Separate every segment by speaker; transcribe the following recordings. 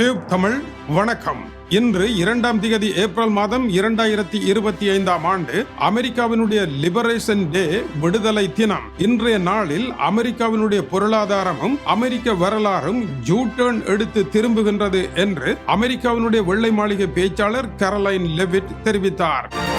Speaker 1: Tube Tamil வணக்கம். இன்று இரண்டாம் திகதி ஏப்ரல் மாதம் இரண்டாயிரத்தி இருபத்தி ஐந்தாம் ஆண்டு அமெரிக்காவினுடைய லிபரேஷன் டே விடுதலை தினம். இன்றைய நாளில் அமெரிக்காவினுடைய பொருளாதாரமும் அமெரிக்க வரலாறும் ஜூட்டர்ன் எடுத்து திரும்புகின்றது என்று அமெரிக்காவினுடைய வெள்ளை மாளிகை பேச்சாளர் கரலைன் லெவிட் தெரிவித்தார்.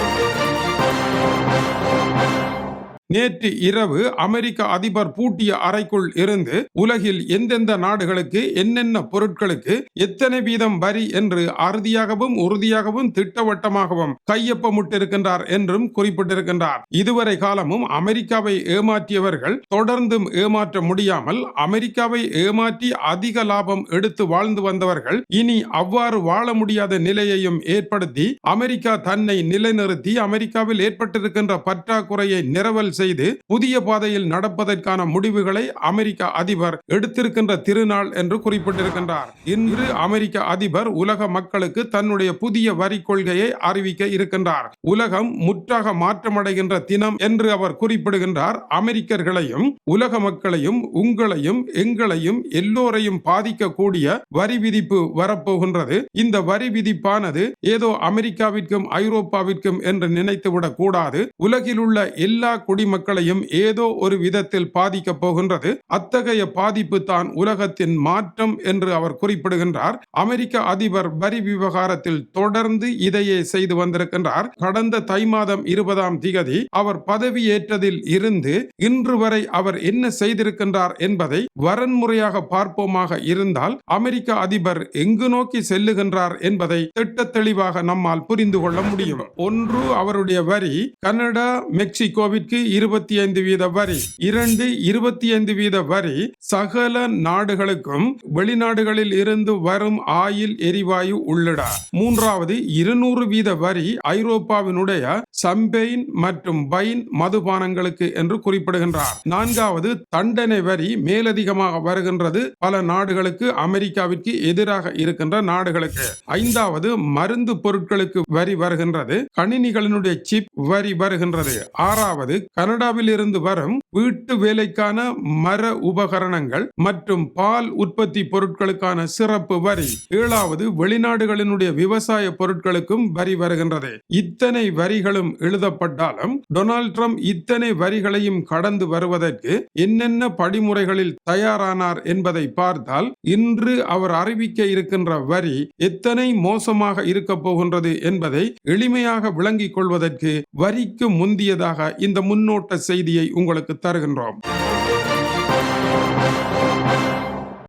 Speaker 1: நேற்று இரவு அமெரிக்க அதிபர் பூட்டிய அறைக்குள் இருந்து உலகில் எந்தெந்த நாடுகளுக்கு என்னென்ன பொருட்களுக்கு எத்தனை வீதம் வரி என்று அறுதியாகவும் உறுதியாகவும் திட்டவட்டமாகவும் கையொப்பமிட்டிருக்கின்றார் என்றும் குறிப்பிட்டிருக்கின்றார். இதுவரை காலமும் அமெரிக்காவை ஏமாற்றியவர்கள் தொடர்ந்தும் ஏமாற்ற முடியாமல் அமெரிக்காவை ஏமாற்றி அதிக லாபம் எடுத்து வாழ்ந்து வந்தவர்கள் இனி அவ்வாறு வாழ முடியாத நிலையையும் ஏற்படுத்தி அமெரிக்கா தன்னை நிலைநிறுத்தி அமெரிக்காவில் ஏற்பட்டிருக்கின்ற பற்றாக்குறையை நிரவல் செய்து புதிய பாதையில் நடப்பதற்கான முடிவுகளை அமெரிக்க அதிபர் எடுத்திருக்கின்ற திருநாள் என்று குறிப்பிட்டிருக்கின்றார். இன்று அமெரிக்க அதிபர் உலக மக்களுக்கு தன்னுடைய புதிய வரி கொள்கையை அறிவிக்க இருக்கின்றார். உலகம் முற்றாக மாற்றமடைகின்ற தினம் என்று அவர் குறிப்பிடுகின்றார். அமெரிக்கர்களையும் உலக மக்களையும் உங்களையும் எங்களையும் எல்லோரையும் பாதிக்கக்கூடிய வரி விதிப்பு வரப்போகின்றது. இந்த வரி விதிப்பானது ஏதோ அமெரிக்காவிற்கும் ஐரோப்பாவிற்கும் என்று நினைத்துவிடக் கூடாது. உலகில் உள்ள எல்லா குடி குடிமக்களையும் ஏதோ ஒரு விதத்தில் பாதிக்கப் போகின்றது. அத்தகைய பாதிப்பு தான் உலகத்தின் மாற்றம் என்று அவர் குறிப்பிடுகின்றார். அமெரிக்க அதிபர் வரி விவகாரத்தில் தொடர்ந்து இதையே செய்து வந்திருக்கின்றார். கடந்த தை மாதம் இருபதாம் திகதி அவர் பதவியேற்றதில் இருந்து இன்று வரை அவர் என்ன செய்திருக்கின்றார் என்பதை வரன்முறையாக பார்ப்போமாக இருந்தால் அமெரிக்க அதிபர் எங்கு நோக்கி செல்லுகின்றார் என்பதை திட்ட தெளிவாக நம்மால் புரிந்து கொள்ள முடியும். ஒன்று அவருடைய வரி கனடா மெக்சிகோவிற்கு இருபத்தி ஐந்து வீத வரி இரண்டு இருபத்தி ஐந்து வீத வரி சகல நாடுகளுக்கும் வெளிநாடுகளில் இருந்து வரும் ஆயில் எரிவாயு உள்ளிட. மூன்றாவது இருநூறு வீத வரி ஐரோப்பாவினுடைய சம்பெயின் மற்றும் பைன் மதுபானங்களுக்கு என்று குறிப்பிடுகின்றார். நான்காவது தண்டனை வரி மேலதிகமாக வருகின்றது பல நாடுகளுக்கு அமெரிக்காவிற்கு எதிராக இருக்கின்ற நாடுகளுக்கு. ஐந்தாவது மருந்து பொருட்களுக்கு வரி வருகின்றது கணினிகளினுடைய சிப் வரி வருகின்றது. ஆறாவது கனடாவில் இருந்து வரும் வீட்டு வேலைக்கான மர உபகரணங்கள் மற்றும் பால் உற்பத்தி பொருட்களுக்கான சிறப்பு வரி ஏழாவது வெளிநாடுகளினுடைய விவசாய பொருட்களுக்கும் வரி வருகின்றது. இத்தனை வரிகளும் எழுதப்பட்டாலும் டொனால்ட் ட்ரம்ப் இத்தனை வரிகளையும் கடந்து வருவதற்கு என்னென்ன படிமுறைகளில் தயாரானார் என்பதை பார்த்தால் இன்று அவர் அறிவிக்க இருக்கின்ற வரி எத்தனை மோசமாக இருக்க போகின்றது என்பதை எளிமையாக விளங்கிக் கொள்வதற்கு வரிக்கு முந்தியதாக இந்த முன்னோட்ட செய்தியை உங்களுக்கு தருகின்றோம்.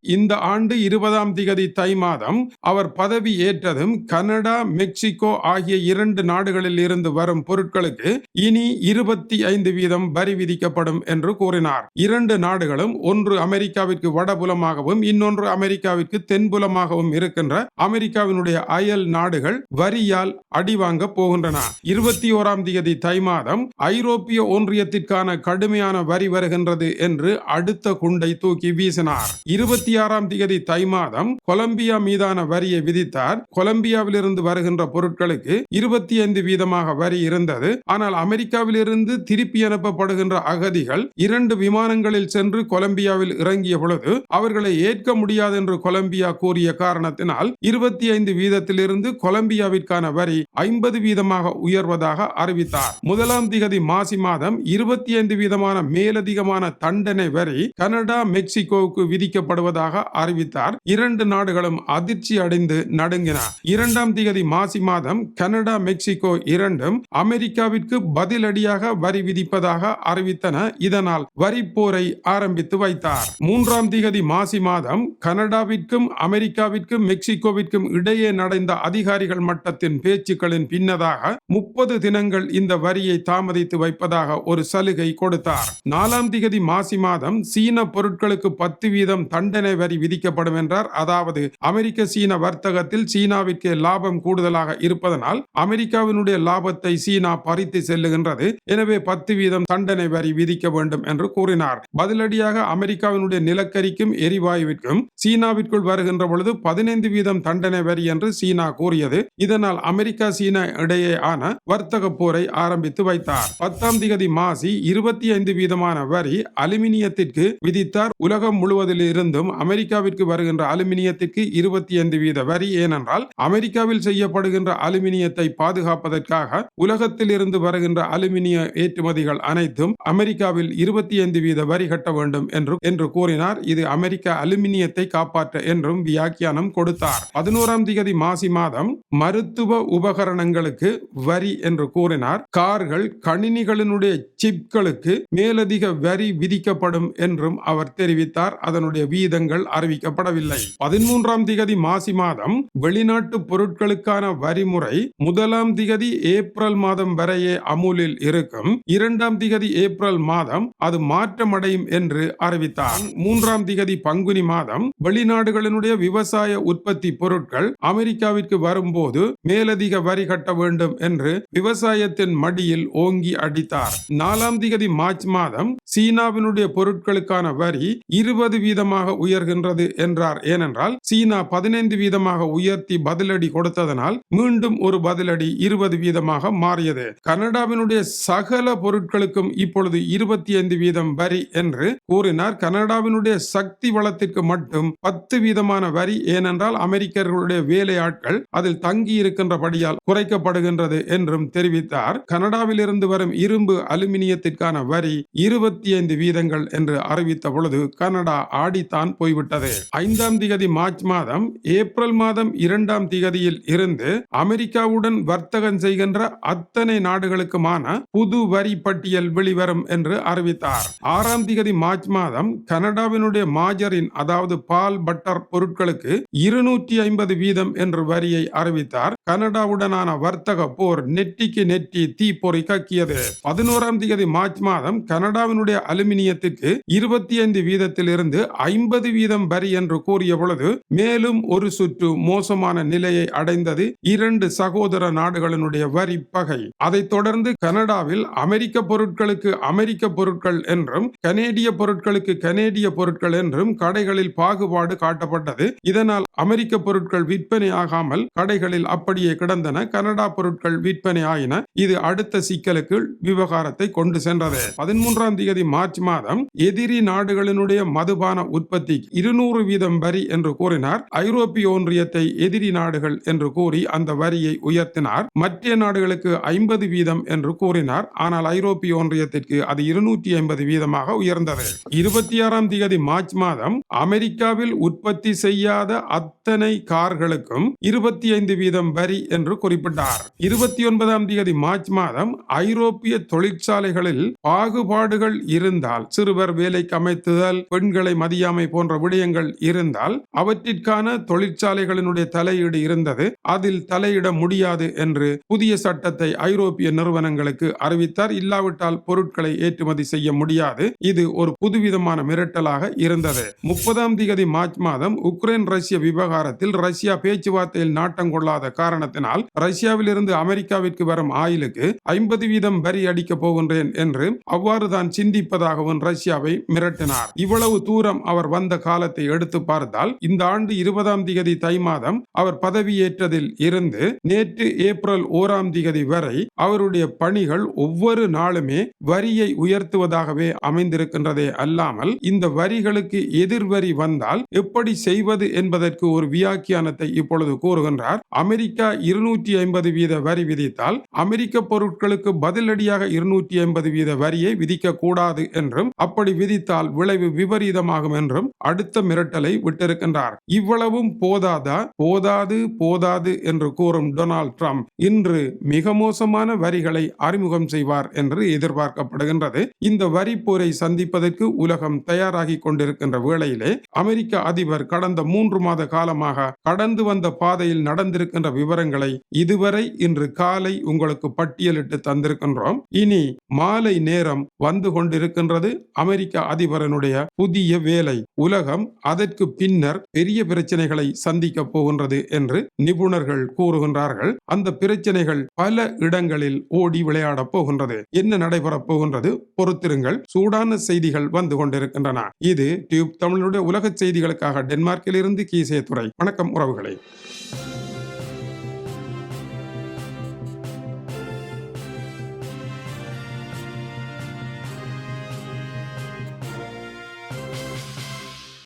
Speaker 1: இந்த ஆண்டு இருபதாம் திகதி தை மாதம் அவர் பதவி ஏற்றதும் கனடா மெக்சிகோ ஆகிய இரண்டு நாடுகளில் இருந்து வரும் பொருட்களுக்கு இனி இருபத்தி ஐந்து வீதம் வரி விதிக்கப்படும் என்று கூறினார். இரண்டு நாடுகளும் ஒன்று அமெரிக்காவிற்கு வடபுலமாகவும் இன்னொன்று அமெரிக்காவிற்கு தென்புலமாகவும் இருக்கின்ற அமெரிக்காவினுடைய அயல் நாடுகள் வரியால் அடிவாங்க போகின்றன. இருபத்தி ஓராம் தேதி தை மாதம் ஐரோப்பிய ஒன்றியத்திற்கான கடுமையான வரி வருகின்றது என்று அடுத்த குண்டை தூக்கி வீசினார். இருபத்தி ஆறாம் தேதி தை மாதம் கொலம்பியா மீதான வரியை விதித்தார். கொலம்பியாவிலிருந்து வருகின்ற பொருட்களுக்கு இருபத்தி ஐந்து வீதமாக வரி இருந்தது. ஆனால் அமெரிக்காவிலிருந்து திருப்பி அனுப்பப்படுகின்ற அகதிகள் இரண்டு விமானங்களில் சென்று கொலம்பியாவில் இறங்கிய பொழுது அவர்களை ஏற்க முடியாது என்று கொலம்பியா கூறிய காரணத்தினால் இருபத்தி ஐந்து வீதத்திலிருந்து கொலம்பியாவிற்கான வரி ஐம்பது வீதமாக உயர்வதாக அறிவித்தார். முதலாம் திகதி மாசி மாதம் இருபத்தி ஐந்து வீதமான மேலதிகமான தண்டனை வரி கனடா மெக்சிகோவுக்கு விதிக்கப்படுவதாக அறிவித்தார். இரண்டு நாடுகளும் அதிர்ச்சி அடைந்து நடுங்கின. இரண்டாம் தேதி மாசி மாதம் கனடா மெக்சிகோ இரண்டும் அமெரிக்காவிற்கு பதிலடியாக வரி விதிப்பதாக அறிவித்தன. இதனால் வரி போரை ஆரம்பித்து வைத்தார். மூன்றாம் தேதி மாசி மாதம் கனடாவிற்கும் அமெரிக்காவிற்கும் மெக்சிகோவிற்கும் இடையே நடந்த அதிகாரிகள் மட்டத்தின் பேச்சுக்களின் பின்னதாக முப்பது தினங்கள் இந்த வரியை தாமதித்து வைப்பதாக ஒரு சலுகை கொடுத்தார். நாலாம் திகதி மாசி மாதம் சீன பொருட்களுக்கு பத்து வீதம் தண்டனை வரி விதிக்கப்படும் என்றார். அதாவது அமெரிக்க சீன வர்த்தகத்தில் சீனாவிற்கு லாபம் கூடுதலாக இருப்பதனால் அமெரிக்காவினுடைய லாபத்தை சீனா பறித்து செல்லுகின்றது. எனவே பத்து வீதம் தண்டனை வரி விதிக்க வேண்டும் என்று கூறினார். பதிலடியாக அமெரிக்காவினுடைய நிலக்கரிக்கும் எரிவாயுவிற்கும் சீனாவிற்குள் வருகின்ற பொழுது பதினைந்து வீதம் தண்டனை வரி என்று சீனா கூறியது. இதனால் அமெரிக்கா சீனா இடையே ஆன வர்த்தக போரை ஆரம்பித்து வைத்தார். பத்தாம் திகதி மாசி இருபத்தி ஐந்து வீதமான வரி அலுமினியத்திற்கு விதித்தார். உலகம் முழுவதில் இருந்தும் அமெரிக்காவிற்கு வருகின்ற அலுமினியத்திற்கு இருபத்தி ஐந்து வீத வரி. ஏனென்றால் அமெரிக்காவில் செய்யப்படுகின்ற அலுமினியத்தை பாதுகாப்பதற்காக உலகத்தில் இருந்து வருகின்ற அலுமினிய ஏற்றுமதிகள் அனைத்தும் அமெரிக்காவில் இருபத்தி ஐந்து வீத வரி கட்ட வேண்டும் என்று என்று கூறினார். இது அமெரிக்க அலுமினியத்தை காப்பாற்ற என்றும் வியாக்கியானம் கொடுத்தார். பதினோராம் திகதி மாசி மாதம் மருத்துவ உபகரணங்களுக்கு வரி என்று கூறினார். கார்கள் கணினிகளினுடைய சிப்களுக்கு மேலதிக வரி விதிக்கப்படும் என்றும் அவர் தெரிவித்தார். அதனுடைய வீதங்கள் அறிவிக்கப்படவில்லை. பதிமூன்றாம் திகதி மாசி மாதம் வெளிநாட்டு பொருட்களுக்கான வரிமுறை முதலாம் திகதி ஏப்ரல் மாதம் வரையே அமுலில் இருக்கும். இரண்டாம் திகதி ஏப்ரல் மாதம் அது மாற்றமடையும் என்று அறிவித்தார். மூன்றாம் திகதி பங்குனி மாதம் வெளிநாடுகளினுடைய விவசாய உற்பத்தி பொருட்கள் அமெரிக்காவிற்கு வரும்போது மேலதிக வரி கட்ட வேண்டும் என்று விவசாயத்தின் மடியில் ஓங்கி அடித்தார். நாலாம் திகதி மார்ச் மாதம் சீனாவினுடைய பொருட்களுக்கான வரி இருபது வீதமாக உயர் உயர்கின்றது என்றார். ஏனென்றால் சீனா பதினைந்து வீதமாக உயர்த்தி பதிலடி கொடுத்ததனால் மீண்டும் ஒரு பதிலடி இருபது வீதமாக மாறியது. கனடாவினுடைய சகல பொருட்களுக்கும் இப்பொழுது இருபத்தி ஐந்து வீதம் வரி என்று கூறினார். கனடாவினுடைய சக்தி வளத்திற்கு மட்டும் பத்து வீதமான வரி ஏனென்றால் அமெரிக்கர்களுடைய வேலையாட்கள் அதில் தங்கி இருக்கின்றபடியால் குறைக்கப்படுகின்றது என்றும் தெரிவித்தார். கனடாவில் இருந்து வரும் இரும்பு அலுமினியத்திற்கான வரி இருபத்தி ஐந்து வீதங்கள் என்று அறிவித்த பொழுது கனடா ஆடித்தான் போய்விட்டது. ஐந்தாம் திகதி மார்ச் மாதம் ஏப்ரல் மாதம் இரண்டாம் திகதியில் இருந்து அமெரிக்காவுடன் வர்த்தகம் செய்கின்ற அத்தனை நாடுகளுக்குமான புது வரி பட்டியல் வெளிவரும் என்று அறிவித்தார். ஆறாம் திகதி மார்ச் மாதம் கனடாவினுடைய மாஜரின் அதாவது பால் பட்டர் பொருட்களுக்கு இருநூற்றி ஐம்பது வீதம் என்று வரியை அறிவித்தார். கனடாவுடனான வர்த்தக போர் நெட்டிக்கு நெட்டி தீப்பொறி கக்கியது பதினோராம் தேதி மார்ச் மாதம் கனடாவினுடைய அலுமினியத்திற்கு இருபத்தி ஐந்து வீதத்தில் இருந்து ஐம்பது வீதம் வரி என்று கூறிய பொழுது மேலும் ஒரு சுற்று மோசமான நிலையை அடைந்தது இரண்டு சகோதர நாடுகளினுடைய வரி பகை. அதைத் தொடர்ந்து கனடாவில் அமெரிக்க பொருட்களுக்கு அமெரிக்க பொருட்கள் என்றும் கனேடிய பொருட்களுக்கு கனேடிய பொருட்கள் என்றும் கடைகளில் பாகுபாடு காட்டப்பட்டது. இதனால் அமெரிக்க பொருட்கள் விற்பனை ஆகாமல் கடைகளில் அப்படி அப்படியே கிடந்தன கனடா பொருட்கள் விற்பனை ஆயின. இது அடுத்த சிக்கலுக்கு விவகாரத்தை கொண்டு சென்றது. பதிமூன்றாம் தேதி மார்ச் மாதம் எதிரி நாடுகளினுடைய மதுபான உற்பத்தி இருநூறு வீதம் வரி என்று கூறினார். ஐரோப்பிய ஒன்றியத்தை எதிரி நாடுகள் என்று கூறி அந்த வரியை உயர்த்தினார். மற்ற நாடுகளுக்கு ஐம்பது வீதம் என்று கூறினார். ஆனால் ஐரோப்பிய ஒன்றியத்திற்கு அது இருநூற்றி ஐம்பது வீதமாக உயர்ந்தது. இருபத்தி ஆறாம் தேதி மார்ச் மாதம் அமெரிக்காவில் உற்பத்தி செய்யாத அத்தனை கார்களுக்கும் இருபத்தி ஐந்து வீதம் வரி என்று குறிப்பிட்டார். இருபத்தி ஒன்பதாம் தேதி மார்ச் மாதம் ஐரோப்பிய தொழிற்சாலைகளில் பாகுபாடுகள் இருந்தால் சிறுவர் வேலைக்கு அமைத்துதல் பெண்களை மதியாமை போன்ற விடயங்கள் இருந்தால் அவற்றிற்கான தொழிற்சாலைகளினுடைய தலையீடு இருந்தது. அதில் தலையிட முடியாது என்று புதிய சட்டத்தை ஐரோப்பிய நிறுவனங்களுக்கு அறிவித்தார். இல்லாவிட்டால் பொருட்களை ஏற்றுமதி செய்ய முடியாது. இது ஒரு புதுவிதமான மிரட்டலாக இருந்தது. முப்பதாம் தேதி மார்ச் மாதம் உக்ரைன் ரஷ்ய விவகாரத்தில் ரஷ்யா பேச்சுவார்த்தையில் நாட்டம் கொள்ளாத காரணம் காரணத்தினால் ரஷ்யாவிலிருந்து அமெரிக்காவிற்கு வரும் ஆயிலுக்கு ஐம்பது வீதம் வரி அடிக்கப் போகின்றேன் என்று அவ்வாறு தான் சிந்திப்பதாகவும் ரஷ்யாவை மிரட்டினார். இவ்வளவு தூரம் அவர் வந்த காலத்தை எடுத்து பார்த்தால் இந்த ஆண்டு இருபதாம் திகதி தை மாதம் அவர் பதவியேற்றதில் இருந்து நேற்று ஏப்ரல் ஓராம் திகதி வரை அவருடைய பணிகள் ஒவ்வொரு நாளுமே வரியை உயர்த்துவதாகவே அமைந்திருக்கின்றதே அல்லாமல் இந்த வரிகளுக்கு எதிர்வரி வந்தால் எப்படி செய்வது என்பதற்கு ஒரு வியாக்கியானத்தை இப்பொழுது கூறுகின்றார். அமெரிக்கா இருநூற்றி ஐம்பது வீத வரி விதித்தால் அமெரிக்க பொருட்களுக்கு பதிலடியாக இருநூற்றி ஐம்பது வீத வரியை விதிக்க கூடாது என்றும் அப்படி விதித்தால் விளைவு விபரீதமாகும் என்றும் அடுத்த மிரட்டலை விட்டிருக்கின்றார். இவ்வளவும் போதாதா? போதாது போதாது என்று கூறும் டொனால்ட் ட்ரம்ப் இன்று மிக மோசமான வரிகளை அறிமுகம் செய்வார் என்று எதிர்பார்க்கப்படுகின்றது. இந்த வரி போரை சந்திப்பதற்கு உலகம் தயாராகி கொண்டிருக்கின்ற வேளையிலே அமெரிக்க அதிபர் கடந்த மூன்று மாத காலமாக கடந்து வந்த பாதையில் நடந்திருக்கின்ற விவரங்களை இதுவரை இன்று காலை உங்களுக்கு பட்டியலிட்டு தந்திருக்கின்றோம். இனி மாலை நேரம் வந்து கொண்டிருக்கின்றது. அமெரிக்க அதிபரனுடைய புதிய வேலை உலகம் அதற்கு பின்னர் பெரிய பிரச்சனைகளை சந்திக்க போகின்றது என்று நிபுணர்கள் கூறுகின்றார்கள். அந்த பிரச்சனைகள் பல இடங்களில் ஓடி விளையாடப் போகின்றது. என்ன நடைபெறப் போகின்றது? பொறுத்திருங்கள். சூடான செய்திகள் வந்து கொண்டிருக்கின்றன. இது டியூப் தமிழுடைய உலக செய்திகளுக்காக டென்மார்க்கில் இருந்து கீசே துறை வணக்கம் உறவுகளை.